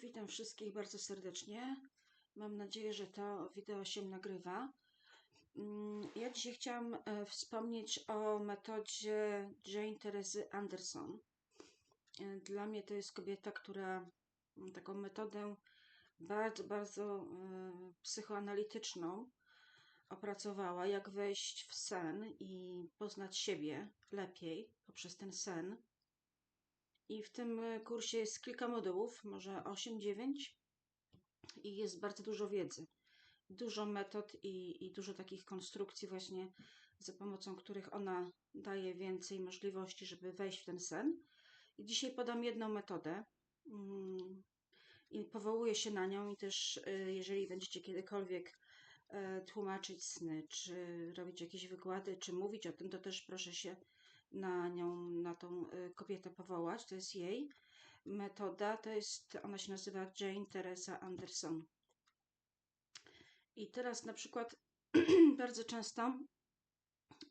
Witam wszystkich bardzo serdecznie. Mam nadzieję, że to wideo się nagrywa. Mm, Ja dzisiaj chciałam e, wspomnieć o metodzie Jane Teresy Anderson. E, Dla mnie to jest kobieta, która taką metodę bardzo, bardzo e, psychoanalityczną opracowała, jak wejść w sen i poznać siebie lepiej poprzez ten sen. I w tym e, kursie jest kilka modułów, może 8-9 i jest bardzo dużo wiedzy. Dużo metod i, i dużo takich konstrukcji właśnie, za pomocą których ona daje więcej możliwości, żeby wejść w ten sen. I dzisiaj podam jedną metodę mm, i powołuję się na nią i też e, jeżeli będziecie kiedykolwiek e, tłumaczyć sny, czy robić jakieś wykłady, czy mówić o tym, to też proszę się na nią, na tą y, kobietę powołać. To jest jej metoda. To jest, ona się nazywa Jane Teresa Anderson. I teraz na przykład bardzo często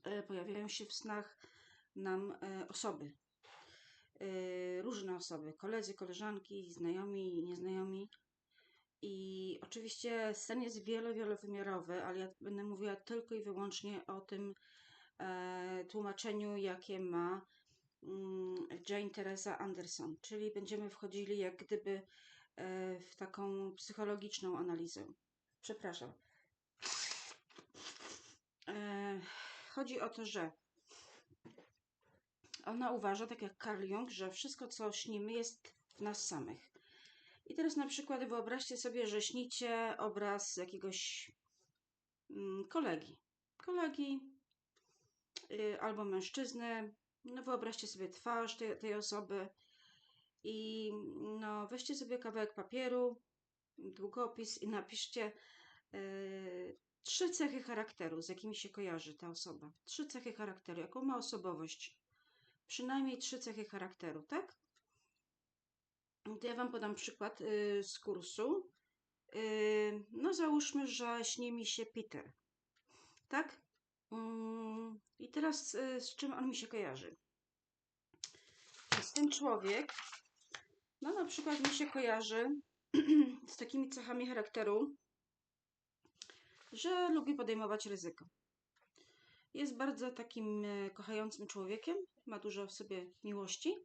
y, pojawiają się w snach nam y, osoby. Różne osoby, koledzy, koleżanki, znajomi, nieznajomi. I oczywiście sen jest wielo, wielowymiarowy, ale ja będę mówiła tylko i wyłącznie o tym, tłumaczeniu, jakie ma mm, Jane Teresa Anderson, czyli będziemy wchodzili jak gdyby e, w taką psychologiczną analizę. Przepraszam. E, chodzi o to, że ona uważa, tak jak Carl Jung, że wszystko, co śnimy, jest w nas samych. I teraz na przykład wyobraźcie sobie, że śnicie obraz jakiegoś mm, kolegi. Kolegi, albo mężczyzny. No wyobraźcie sobie twarz tej, tej osoby i no weźcie sobie kawałek papieru, długopis i napiszcie y, trzy cechy charakteru, z jakimi się kojarzy ta osoba. Trzy cechy charakteru, jaką ma osobowość. Przynajmniej trzy cechy charakteru, tak? To ja Wam podam przykład y, z kursu. Y, no załóżmy, że śni mi się Peter, tak? Mm, I teraz y, z czym on mi się kojarzy? Z ten człowiek, no na przykład mi się kojarzy z takimi cechami charakteru, że lubi podejmować ryzyko. Jest bardzo takim e, kochającym człowiekiem, ma dużo w sobie miłości.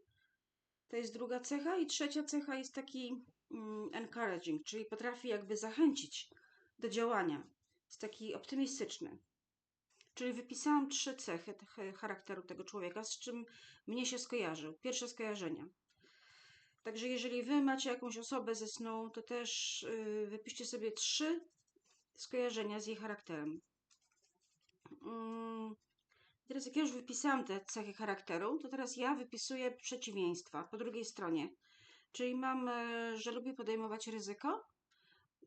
To jest druga cecha. I trzecia cecha jest taki mm, encouraging, czyli potrafi jakby zachęcić do działania. Jest taki optymistyczny. Czyli wypisałam trzy cechy charakteru tego człowieka, z czym mnie się skojarzył. Pierwsze skojarzenia. Także jeżeli wy macie jakąś osobę ze snu, to też yy, wypiszcie sobie trzy skojarzenia z jej charakterem. Yy. Teraz jak ja już wypisałam te cechy charakteru, to teraz ja wypisuję przeciwieństwa po drugiej stronie. Czyli mam, yy, że lubi podejmować ryzyko,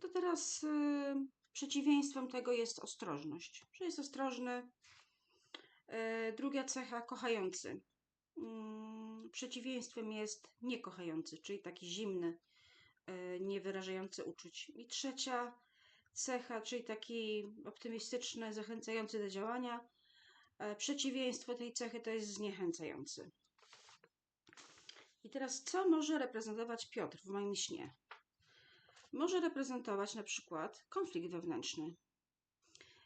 to teraz yy, Przeciwieństwem tego jest ostrożność, że jest ostrożny. E, druga cecha kochający. Mm, przeciwieństwem jest niekochający, czyli taki zimny, e, niewyrażający uczuć. I trzecia cecha, czyli taki optymistyczny, zachęcający do działania. E, przeciwieństwo tej cechy to jest zniechęcający. I teraz, co może reprezentować Piotr w moim śnie? Może reprezentować na przykład konflikt wewnętrzny.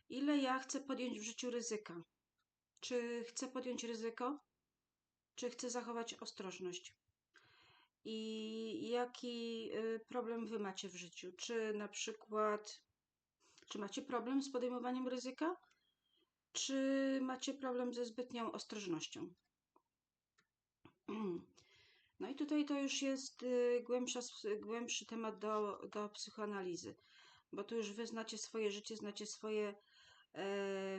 Ile ja chcę podjąć w życiu ryzyka? Czy chcę podjąć ryzyko? Czy chcę zachować ostrożność? I jaki y, problem wy macie w życiu? Czy na przykład, czy macie problem z podejmowaniem ryzyka? Czy macie problem ze zbytnią ostrożnością? No i tutaj to już jest y, głębsza, głębszy temat do, do psychoanalizy, bo tu już wy znacie swoje życie, znacie swoje e,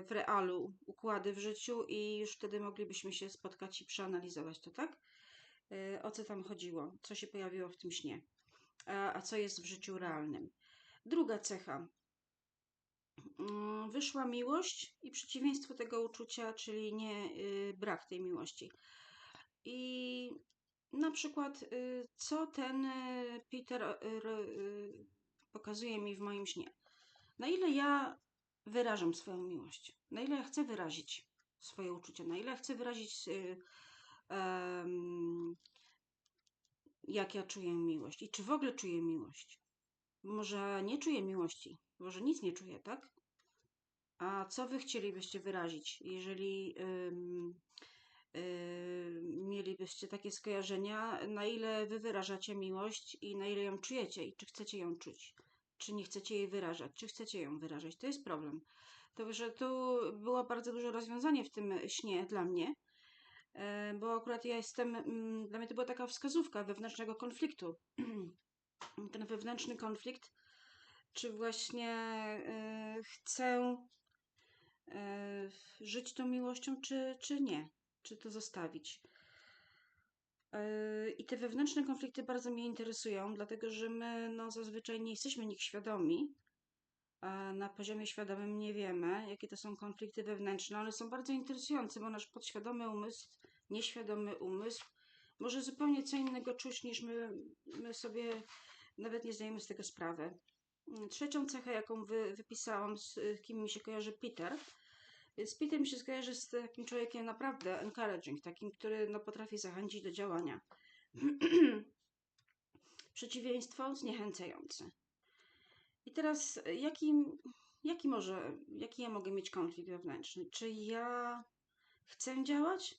w realu układy w życiu i już wtedy moglibyśmy się spotkać i przeanalizować to, tak? E, o co tam chodziło, co się pojawiło w tym śnie, a, a co jest w życiu realnym. Druga cecha. Mm, wyszła miłość i przeciwieństwo tego uczucia, czyli nie y, brak tej miłości. I na przykład, y, co ten y, Peter y, pokazuje mi w moim śnie. Na ile ja wyrażam swoją miłość, na ile ja chcę wyrazić swoje uczucia, na ile ja chcę wyrazić jak ja czuję miłość i czy w ogóle czuję miłość. Może nie czuję miłości, może nic nie czuję, tak? A co wy chcielibyście wyrazić, jeżeli mielibyście takie skojarzenia, na ile wy wyrażacie miłość i na ile ją czujecie i czy chcecie ją czuć, czy nie chcecie jej wyrażać, czy chcecie ją wyrażać. To jest problem. Także tu było bardzo duże rozwiązanie w tym śnie dla mnie, e, bo akurat ja jestem, mm, dla mnie to była taka wskazówka wewnętrznego konfliktu. Ten wewnętrzny konflikt, czy właśnie e, chcę żyć tą miłością, czy, czy nie, czy to zostawić. I te wewnętrzne konflikty bardzo mnie interesują, dlatego że my no, zazwyczaj nie jesteśmy nich świadomi, na poziomie świadomym nie wiemy, jakie to są konflikty wewnętrzne, ale są bardzo interesujące, bo nasz podświadomy umysł, nieświadomy umysł może zupełnie co innego czuć niż my, my sobie nawet nie zdajemy z tego sprawy. Trzecią cechę, jaką wy, wypisałam, z kim mi się kojarzy Peter, z Peter mi się skojarzy z takim człowiekiem naprawdę encouraging, takim, który no, potrafi zachęcić do działania. Przeciwieństwo zniechęcające. I teraz jaki, jaki może, jaki ja mogę mieć konflikt wewnętrzny? Czy ja chcę działać,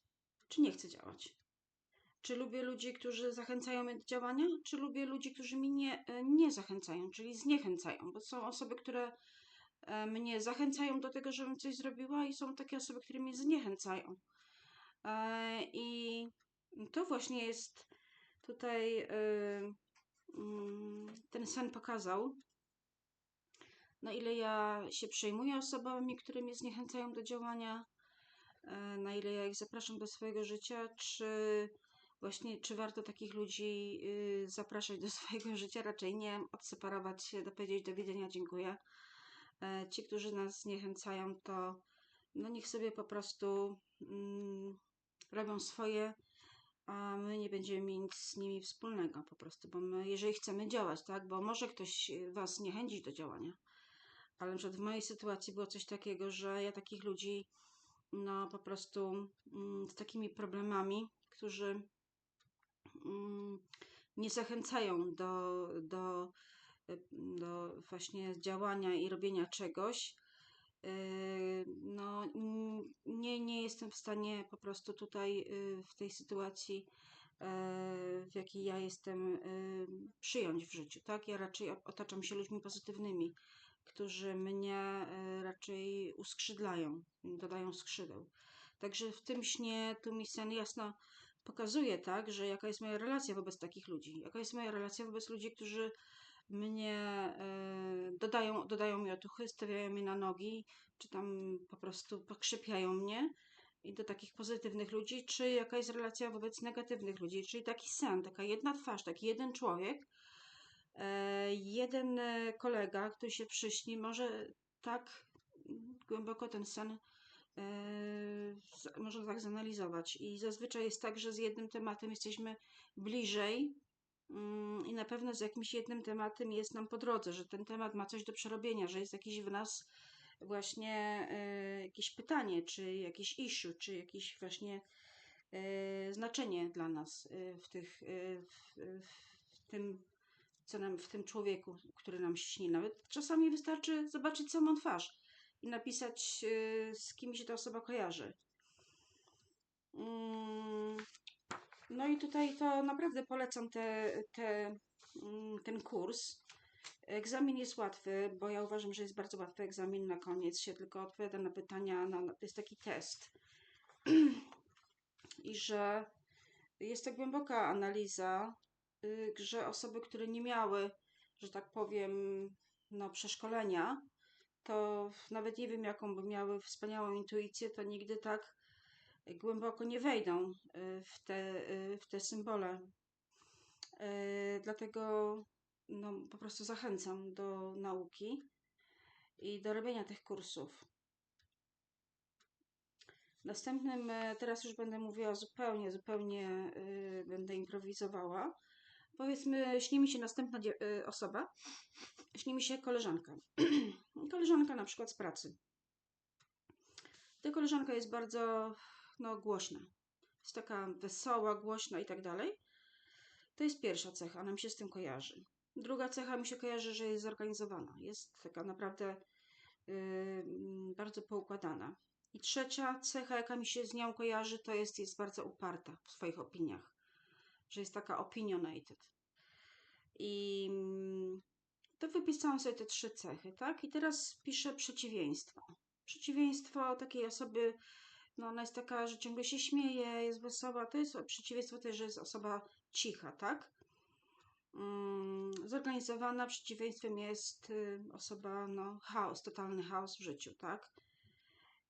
czy nie chcę działać? Czy lubię ludzi, którzy zachęcają mnie do działania, czy lubię ludzi, którzy mi nie, nie zachęcają, czyli zniechęcają? Bo są osoby, które mnie zachęcają do tego, żebym coś zrobiła, i są takie osoby, które mnie zniechęcają. I to właśnie jest tutaj mm, ten sen pokazał, na ile ja się przejmuję osobami, które mnie zniechęcają do działania, e, na ile ja ich zapraszam do swojego życia, czy właśnie, czy warto takich ludzi y, zapraszać do swojego życia, raczej nie, odseparować się, dopowiedzieć do widzenia, dziękuję. E, ci, którzy nas zniechęcają, to no niech sobie po prostu mm, robią swoje, a my nie będziemy mieć nic z nimi wspólnego po prostu, bo my, jeżeli chcemy działać, tak, bo może ktoś was niechęcić do działania, ale na w mojej sytuacji było coś takiego, że ja takich ludzi, no po prostu mm, z takimi problemami, którzy mm, nie zachęcają do, do, do właśnie działania i robienia czegoś, yy, no nie, nie jestem w stanie po prostu tutaj yy, w tej sytuacji yy, w jakiej ja jestem, przyjąć w życiu, tak? Ja raczej otaczam się ludźmi pozytywnymi, którzy mnie e, raczej uskrzydlają, dodają skrzydeł. Także w tym śnie tu mi sen jasno pokazuje, tak, że jaka jest moja relacja wobec takich ludzi, jaka jest moja relacja wobec ludzi, którzy mnie e, dodają, dodają mi otuchy, stawiają mnie na nogi, czy tam po prostu pokrzepiają mnie i do takich pozytywnych ludzi, czy jaka jest relacja wobec negatywnych ludzi, czyli taki sen, taka jedna twarz, taki jeden człowiek, E, jeden e, kolega, który się przyśni, może tak głęboko ten sen e, można tak zanalizować. I zazwyczaj jest tak, że z jednym tematem jesteśmy bliżej i na pewno z jakimś jednym tematem jest nam po drodze, że ten temat ma coś do przerobienia, że jest jakiś w nas właśnie jakieś pytanie, czy jakiś issue, czy jakieś właśnie znaczenie dla nas w, tych, w, w tym co nam w tym człowieku, który nam śni. Nawet czasami wystarczy zobaczyć samą twarz i napisać, z kim się ta osoba kojarzy. No i tutaj to naprawdę polecam te, te, mm, ten kurs. Egzamin jest łatwy, bo ja uważam, że jest bardzo łatwy egzamin na koniec. Się tylko odpowiada na pytania, na, to jest taki test. I że jest to głęboka analiza Y, że osoby, które nie miały, że tak powiem, no, przeszkolenia, to nawet nie wiem, jaką by miały wspaniałą intuicję, to nigdy tak głęboko nie wejdą y, w te, y, w te symbole. Dlatego no, po prostu zachęcam do nauki i do robienia tych kursów. Następnym, teraz już będę mówiła zupełnie, zupełnie będę improwizowała powiedzmy, śni mi się następna y, osoba, śni mi się koleżanka. koleżanka na przykład z pracy. Ta koleżanka jest bardzo no, głośna. Jest taka wesoła, głośna i tak dalej. To jest pierwsza cecha, ona mi się z tym kojarzy. Druga cecha mi się kojarzy, że jest zorganizowana. Jest taka naprawdę yy, bardzo poukładana. I trzecia cecha, jaka mi się z nią kojarzy, to jest, jest bardzo uparta w swoich opiniach. Że jest taka opinionated. I mm, to wypisałam sobie te trzy cechy, tak? I teraz piszę przeciwieństwo. Przeciwieństwo takiej osoby, no ona jest taka, że ciągle się śmieje, jest wesoła. To jest przeciwieństwo też, że jest osoba cicha, tak? Mm, zorganizowana przeciwieństwem jest y, osoba, no, chaos, totalny chaos w życiu, tak?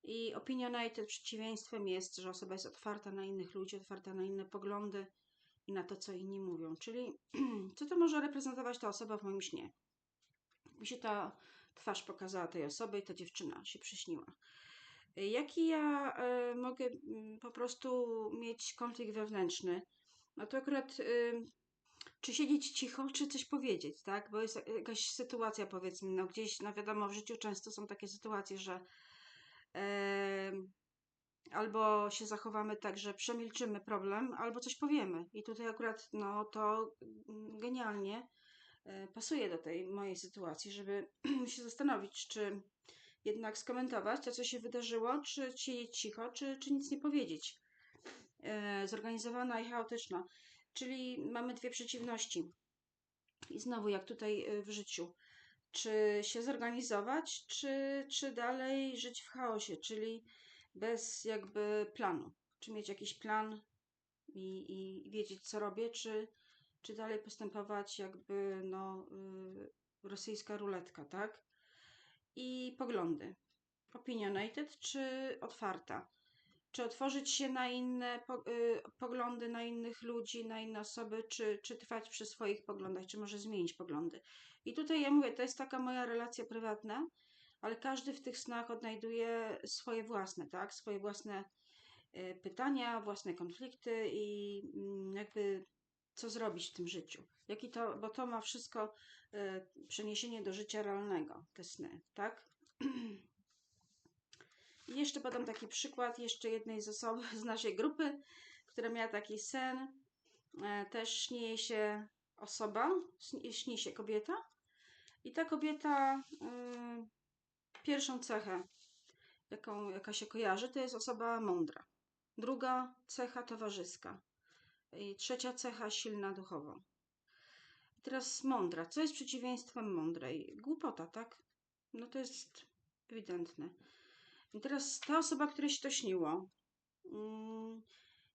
I opinionated przeciwieństwem jest, że osoba jest otwarta na innych ludzi, otwarta na inne poglądy i na to, co inni mówią. Czyli co to może reprezentować ta osoba w moim śnie? Mi się ta twarz pokazała tej osoby i ta dziewczyna się przyśniła. Jaki ja y, mogę y, po prostu mieć konflikt wewnętrzny? No to akurat y, czy siedzieć cicho, czy coś powiedzieć, tak? Bo jest jakaś sytuacja, powiedzmy, no gdzieś, no wiadomo, w życiu często są takie sytuacje, że albo się zachowamy tak, że przemilczymy problem, albo coś powiemy. I tutaj akurat, no to mm, genialnie e, pasuje do tej mojej sytuacji, żeby się zastanowić, czy jednak skomentować to, co się wydarzyło, czy siedzieć cicho, czy, czy nic nie powiedzieć. E, zorganizowana i chaotyczna. Czyli mamy dwie przeciwności. I znowu, jak tutaj e, w życiu, czy się zorganizować, czy, czy dalej żyć w chaosie, czyli bez jakby planu. Czy mieć jakiś plan i, i wiedzieć, co robię, czy, czy dalej postępować jakby no, y, rosyjska ruletka, tak? I poglądy. Opinionated czy otwarta? Czy otworzyć się na inne po, y, poglądy, na innych ludzi, na inne osoby, czy, czy trwać przy swoich poglądach, czy może zmienić poglądy. I tutaj ja mówię, to jest taka moja relacja prywatna, ale każdy w tych snach odnajduje swoje własne, tak? Swoje własne y, pytania, własne konflikty i y, jakby co zrobić w tym życiu. Jaki to, bo to ma wszystko y, przeniesienie do życia realnego, te sny, tak? I jeszcze podam taki przykład jeszcze jednej z osób z naszej grupy, która miała taki sen. E, też śni się osoba, śni się kobieta. I ta kobieta, y, pierwszą cechę, jaką, jaka się kojarzy, to jest osoba mądra. Druga cecha towarzyska. I trzecia cecha silna duchowo. I teraz mądra. Co jest przeciwieństwem mądrej? Głupota, tak? No to jest ewidentne. I teraz ta osoba, której się to śniło, mm,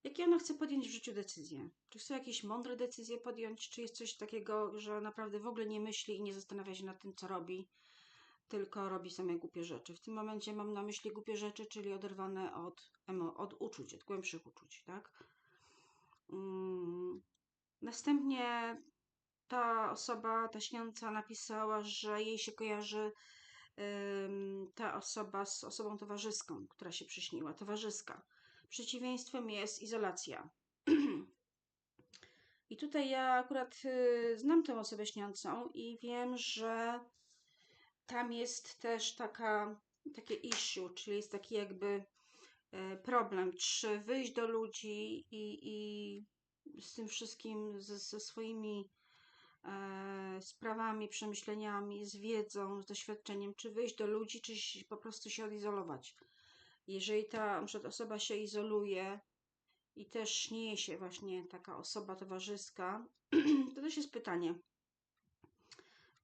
jakie ona chce podjąć w życiu decyzje? Czy chce jakieś mądre decyzje podjąć, czy jest coś takiego, że naprawdę w ogóle nie myśli i nie zastanawia się nad tym, co robi, tylko robi same głupie rzeczy. W tym momencie mam na myśli głupie rzeczy, czyli oderwane od, od uczuć, od głębszych uczuć, tak? Mm. Następnie ta osoba, ta śniąca napisała, że jej się kojarzy ta osoba z osobą towarzyską, która się przyśniła, towarzyska. Przeciwieństwem jest izolacja. I tutaj ja akurat y, znam tę osobę śniącą i wiem, że tam jest też taka, takie issue, czyli jest taki jakby problem, czy wyjść do ludzi i, i z tym wszystkim, ze, ze swoimi e, sprawami, przemyśleniami, z wiedzą, z doświadczeniem, czy wyjść do ludzi, czy po prostu się odizolować. Jeżeli ta osoba się izoluje i też śnieje się właśnie taka osoba towarzyska, to też jest pytanie,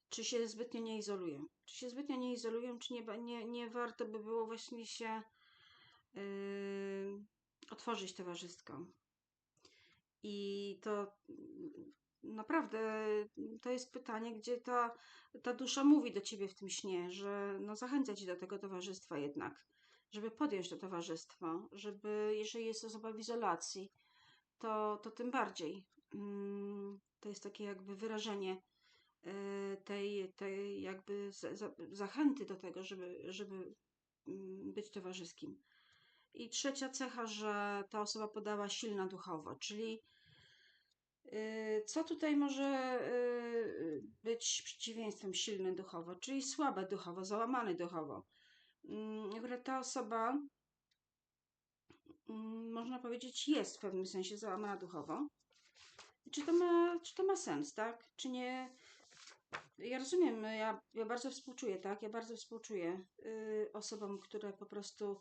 czy się zbytnio nie izolują. Czy się zbytnio nie izolują, czy nie, nie, nie warto by było właśnie się otworzyć towarzysko. I to naprawdę to jest pytanie, gdzie ta, ta dusza mówi do ciebie w tym śnie, że no zachęca cię do tego towarzystwa jednak, żeby podjąć to towarzystwo, żeby jeżeli jest osoba w izolacji, to, to tym bardziej. Mm, to jest takie jakby wyrażenie e, tej, tej jakby zachęty do tego, żeby, żeby mm, być towarzyskim. I trzecia cecha, że ta osoba podała silna duchowo, czyli Y, co tutaj może y, być przeciwieństwem silny duchowo, czyli słabe duchowo, załamany duchowo? Mm, akurat ta osoba, mm, można powiedzieć, jest w pewnym sensie załamana duchowo. Czy to ma, czy to ma sens, tak? Czy nie? Ja rozumiem, ja, ja bardzo współczuję, tak? Ja bardzo współczuję y, osobom, które po prostu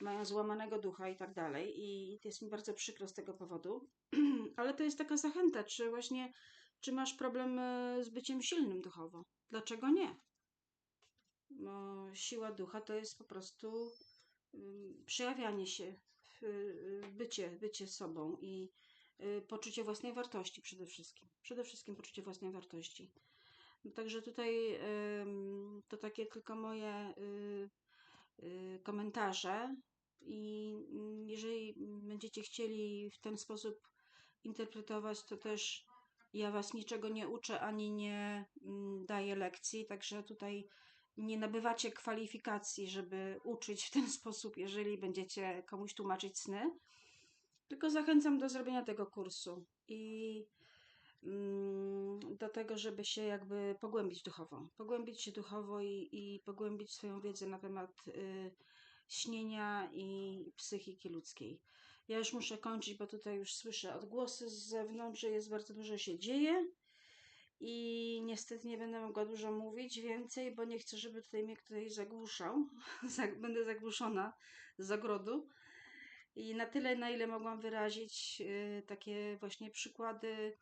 mają złamanego ducha i tak dalej. I jest mi bardzo przykro z tego powodu. Ale to jest taka zachęta, czy właśnie, czy masz problem y, z byciem silnym duchowo? Dlaczego nie? Bo siła ducha to jest po prostu przejawianie się, y, bycie, bycie sobą i y, poczucie własnej wartości przede wszystkim. Przede wszystkim poczucie własnej wartości. No, Także tutaj to takie tylko moje y, komentarze i jeżeli będziecie chcieli w ten sposób interpretować, to też ja was niczego nie uczę ani nie mm, daję lekcji, także tutaj nie nabywacie kwalifikacji, żeby uczyć w ten sposób, jeżeli będziecie komuś tłumaczyć sny. Tylko zachęcam do zrobienia tego kursu i do tego, żeby się jakby pogłębić duchowo. Pogłębić się duchowo i, i pogłębić swoją wiedzę na temat y, śnienia i psychiki ludzkiej. Ja już muszę kończyć, bo tutaj już słyszę odgłosy z zewnątrz, że jest bardzo dużo się dzieje. I niestety nie będę mogła dużo mówić więcej, bo nie chcę, żeby tutaj mnie ktoś zagłuszał. Zag- Będę zagłuszona z zagrodu. I na tyle, na ile mogłam wyrazić y, takie właśnie przykłady,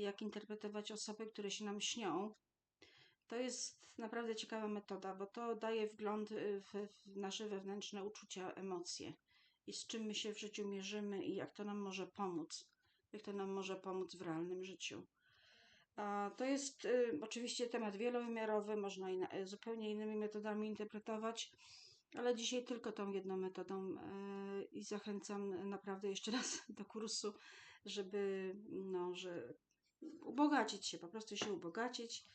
jak interpretować osoby, które się nam śnią. To jest naprawdę ciekawa metoda, bo to daje wgląd y, w, nasze wewnętrzne uczucia, emocje i z czym my się w życiu mierzymy i jak to nam może pomóc. Jak to nam może pomóc w realnym życiu. A to jest y, oczywiście temat wielowymiarowy, można inna, y, zupełnie innymi metodami interpretować, ale dzisiaj tylko tą jedną metodą y, i zachęcam naprawdę jeszcze raz do kursu, żeby no, że ubogacić się, po prostu się ubogacić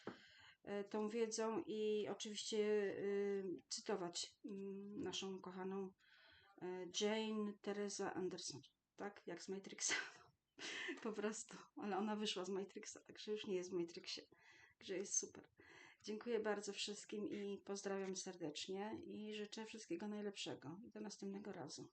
y, tą wiedzą i oczywiście y, cytować y, naszą kochaną Jane Teresa Anderson, tak jak z Matrixa. Po prostu, ale ona wyszła z Matrixa, także już nie jest w Matrixie, także jest super. Dziękuję bardzo wszystkim i pozdrawiam serdecznie i życzę wszystkiego najlepszego do następnego razu.